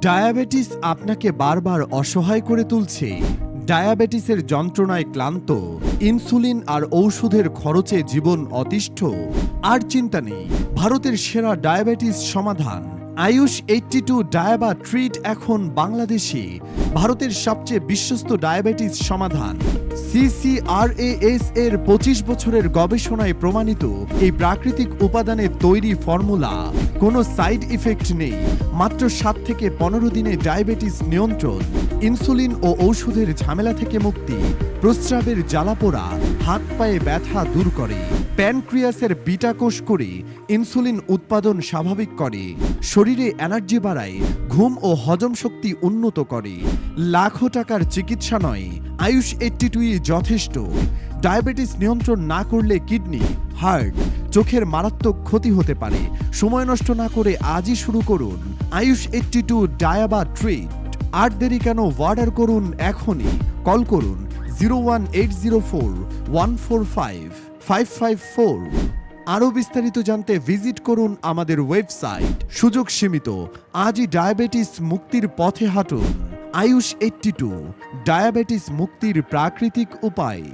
Diabetes আপনাকে বারবার অসহায় করে তুলছে। ডায়াবেটিসের যন্ত্রণায় ক্লান্ত, ইনসুলিন আর ঔষধের খরচে জীবন অতিষ্ঠ। আর চিন্তা নেই, ভারতের সেরা ডায়াবেটিস সমাধান। Ayush eighty two Diaba treat এখন বাংলাদেশে, ভারতের সবচেয়ে বিশ্বস্ত ডায়াবেটিস সমাধান। সিসিআরএএস এর পঁচিশ বছরের গবেষণায় প্রমাণিত এই প্রাকৃতিক উপাদানের তৈরি ফর্মুলা কোনো সাইড ইফেক্ট নেই। মাত্র সাত থেকে পনেরো দিনে ডায়াবেটিস নিয়ন্ত্রণ, ইনসুলিন ও ঔষধের ঝামেলা থেকে মুক্তি। প্রস্রাবের জ্বালাপোড়া, হাত পায়ে ব্যথা দূর করে, প্যানক্রিয়াসের বিটা কোষ করে ইনসুলিন উৎপাদন স্বাভাবিক করে, শরীরে এনার্জি বাড়ায়, ঘুম ও হজম শক্তি উন্নত করে, লাখো টাকার চিকিৎসা নয়, আয়ুষ এইটটি টুই যথেষ্ট। ডায়াবেটিস নিয়ন্ত্রণ না করলে কিডনি, হার্ট, চোখের মারাত্মক ক্ষতি হতে পারে। সময় নষ্ট না করে আজই শুরু করুন। Ayush eighty two Diaba treat. আর দেরি কেন? অর্ডার করুন এখনই। কল করুন zero one eight zero four one four five five five four আরও বিস্তারিত জানতে ভিজিট করুন আমাদের ওয়েবসাইট সুযোগ সীমিত। আজই ডায়াবেটিস মুক্তির পথে হাঁটুন। আয়ুষ এইট্টি টু ডায়াবেটিস মুক্তির প্রাকৃতিক উপায়।